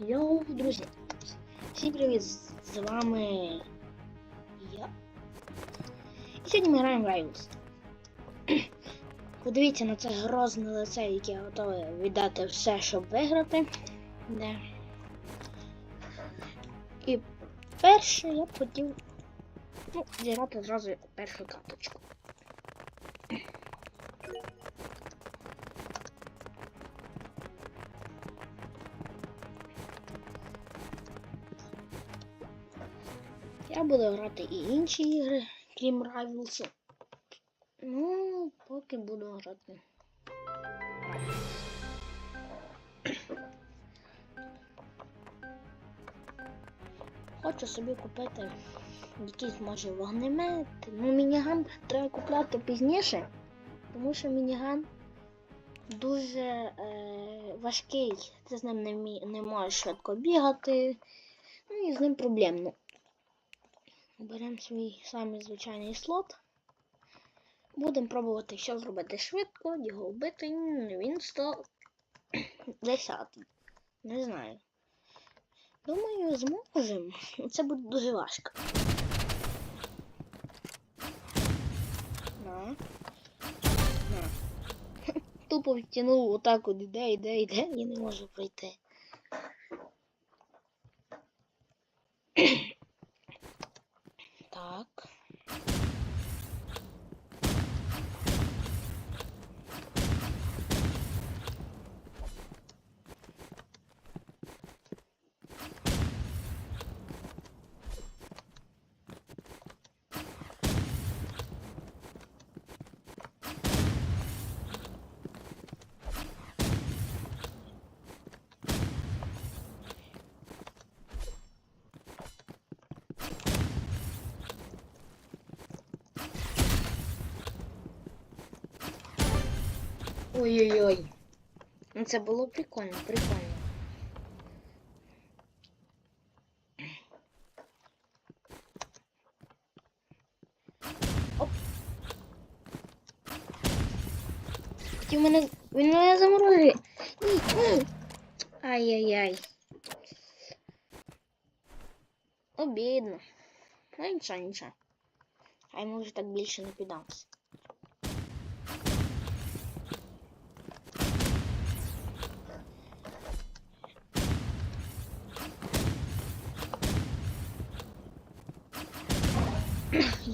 Йоу, друзі! Всім привіт! З вами я. І сьогодні ми граємо Rivals. Подивіться на це грозне лице, яке готове віддати все, щоб виграти. Де. І перше я хотів ну, зіграти зразу першу карточку. Я буду грати і інші ігри, крім Rivals. Ну, поки буду грати. Хочу собі купити якийсь може вогнемет. Ну, мініган треба купляти пізніше, тому що мініган дуже е, важкий. Ти з ним не, не можеш швидко бігати. Ну і з ним проблемно. Беремо свій самий звичайний слот. Будемо пробувати що зробити швидко, його вбити. Він 110. Не знаю. Думаю, зможемо. Це буде дуже важко. На. На. Тупо відтягнув отак от іде, іде, іде і не можу пройти. Так. Ой-ой-ой. Ну це було прикольно, прикольно. Оп. Хотів мене. Він мене ні. Ай-яй-яй. Обідно. Ну нічого, нічого. Хай може так більше не піддамся.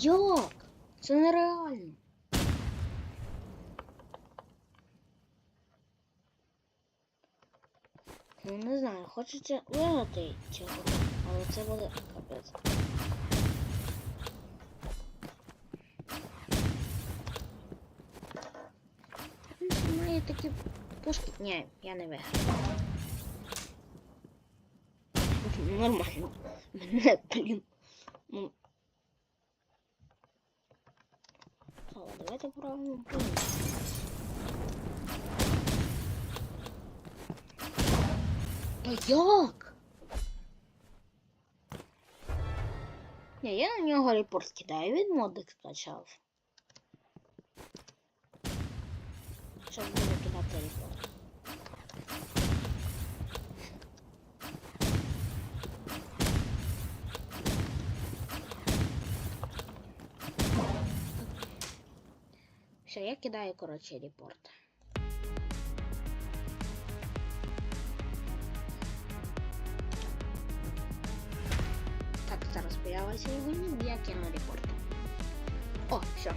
Як? Це нереально. Ну не знаю, хочеться виграти цього, але це буде капець. Має такі пушки. Ні, я не виграю. Нормально. Мене, блін. Ну, О, давайте попробуємо. Та як? Не, я на нього репорт кидаю, він модик скачав. Щоб буду кидати репорт. Все, я кидаю, коротше, репорт. Так, зараз появилася його я кину репорт. О, все.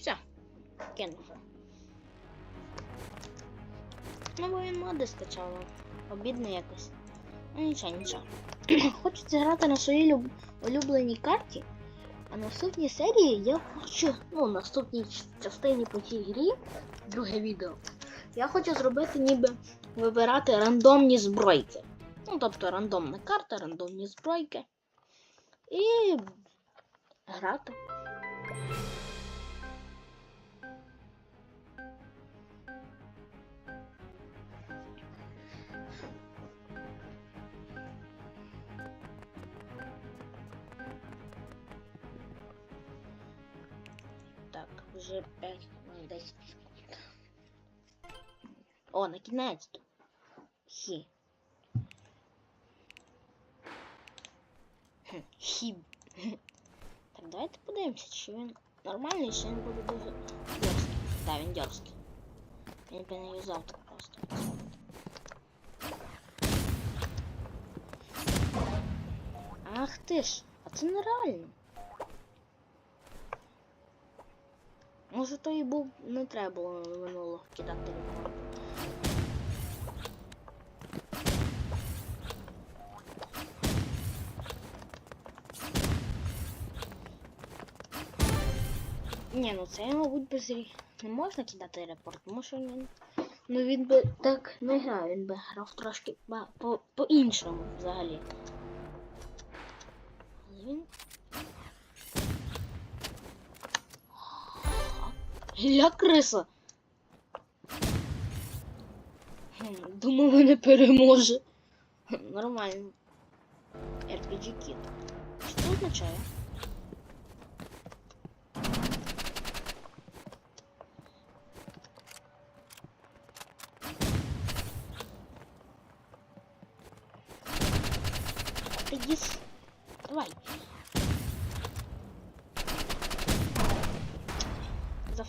Все, кинув. Ну, бо він моди скачав. Обідно якось. Ну нічого, нічого. Хочеться грати на своїй люб... улюбленій карті. А наступній серії я хочу, ну, наступній частині по цій грі, друге відео, я хочу зробити ніби вибирати рандомні збройки. Ну, тобто рандомна карта, рандомні збройки. І грати. О, на кінець. Хм, Хі. Так, давайте подивимося, чи він нормальний, чи він буде дуже дерзкий. Так, він дерзкий. Він би не юзав просто. Ах ти ж, а це нереально. Може то і був не треба було минуло кидати телефон. Ні, ну це, мабуть, без не можна кидати репорт, тому що він. Ну він би так не грав, він би грав трошки ба- по- по-іншому взагалі. Він. Я криса. Хм, Думаю, мене переможе. Нормально. RPG Kit. Що це означає?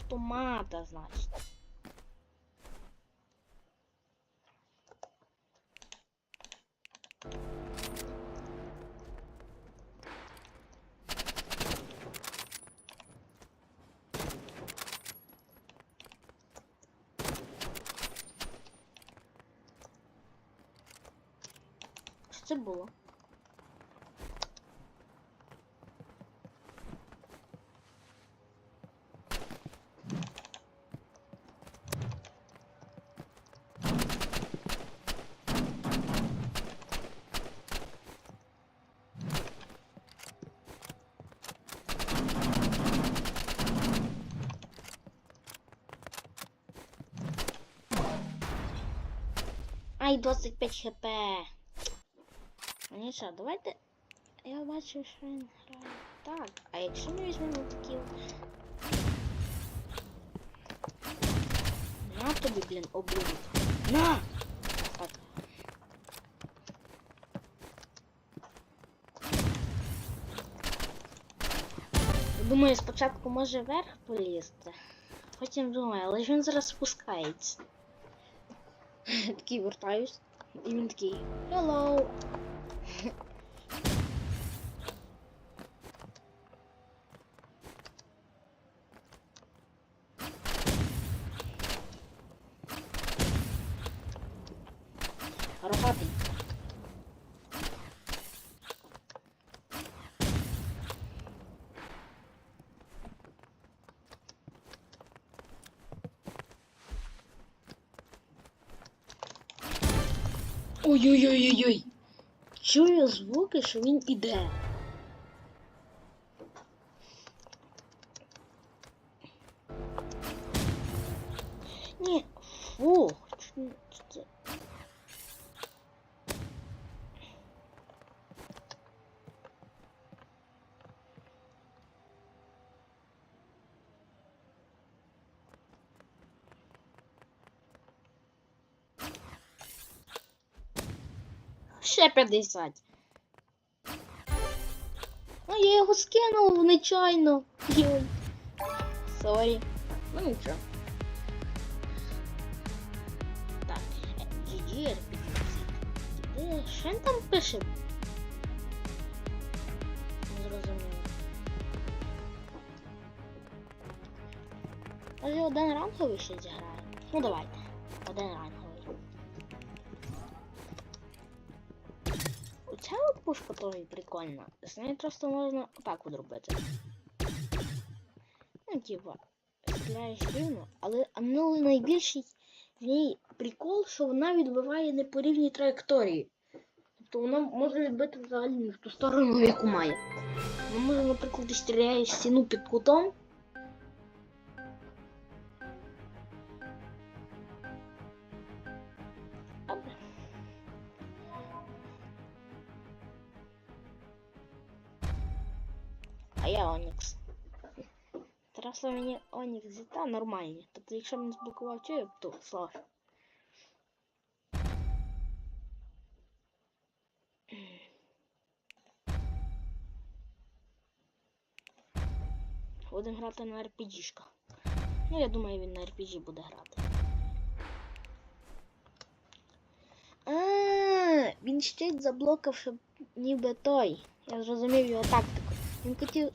З автомата, значить. Що це було? Ай, 25 хп. Ну нічого, давайте. Я бачу, що він грає. Так, а якщо ми візьмемо такі. На тобі, блін, облюбить. На! Так. Думаю, спочатку може вверх полізти. Потім думаю, але ж він зараз спускається. Такий вертаюсь. І він такий Hello. Ой-ой-ой-ой-ой. Чую звуки, що він іде. Ще 50. А я його скинув нечайно. Сорі. Ну нічого. Так, GG. Де? Що він там пише? Зрозуміло. Може один ранговий ще зіграє? Ну давайте. Один ранговий. От пушка теж прикольна. З нею просто можна отак от робити. Ну, типа, стріляєш рівно, але ну, найбільший в ній прикол, що вона відбиває не по рівній траєкторії. Тобто вона може відбити взагалі не в ту сторону, яку має. Вона може, наприклад, стріляєш стіну під кутом. Онікс. Просто мені Онік зіта нормальні. Тобто, якщо б не зблокував цю, то слава. Будемо грати на RPG-шках. Ну, я думаю, він на RPG буде грати. А, він щит заблокав, щоб ніби той. Я зрозумів його тактику. Він хотів.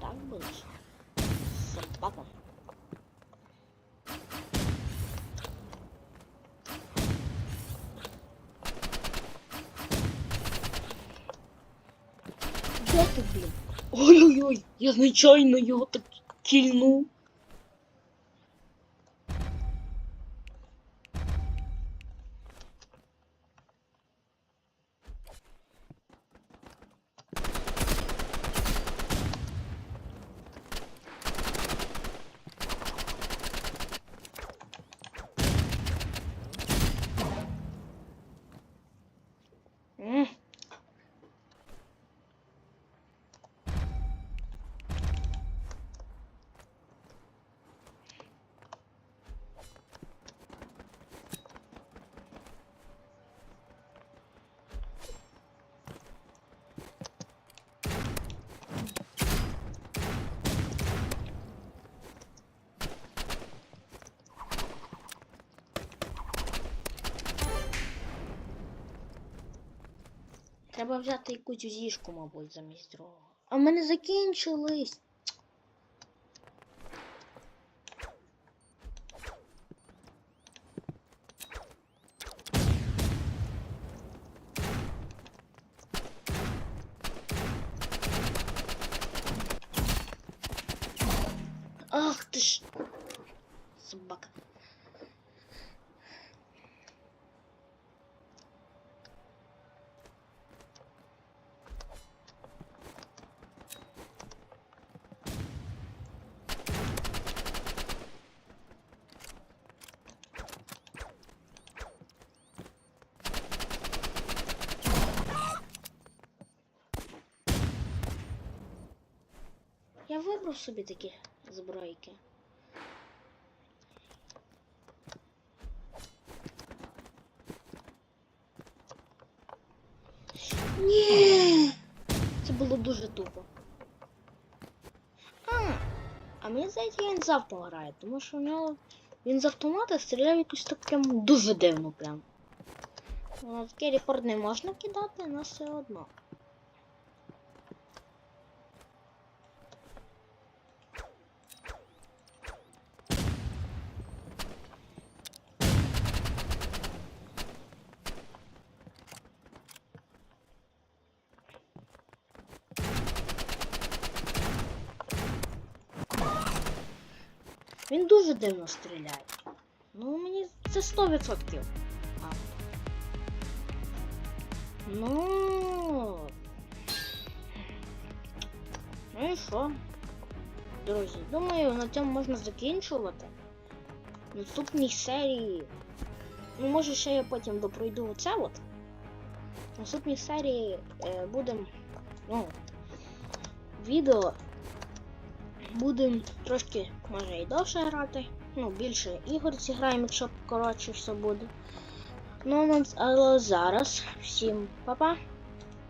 А, ти Папа. Де ти, блін? Ой-ой-ой, я звичайно його так кільнув. Треба взяти якусь зішку, мабуть, замість другого. А в мене закінчились. Ах ти ж. Собака. Я вибрав собі такі збройки. Ні. Це було дуже тупо. А, а мені здається, він з автом грає, тому що у нього він з автомата стріляв якось так прям дуже дивно прям. Ну, Такий репорт не можна кидати, але все одно. Він дуже дивно стріляє. Ну, мені це 100%. А. Ну. Ну і що? Друзі, думаю, на цьому можна закінчувати. В наступній серії. Ну, може, ще я потім допройду оце от. В наступній серії е, будемо. Ну, відео будемо трошки, може, і довше грати. Ну, більше ігор зіграємо, якщо коротше все буде. Ну, але зараз всім па-па.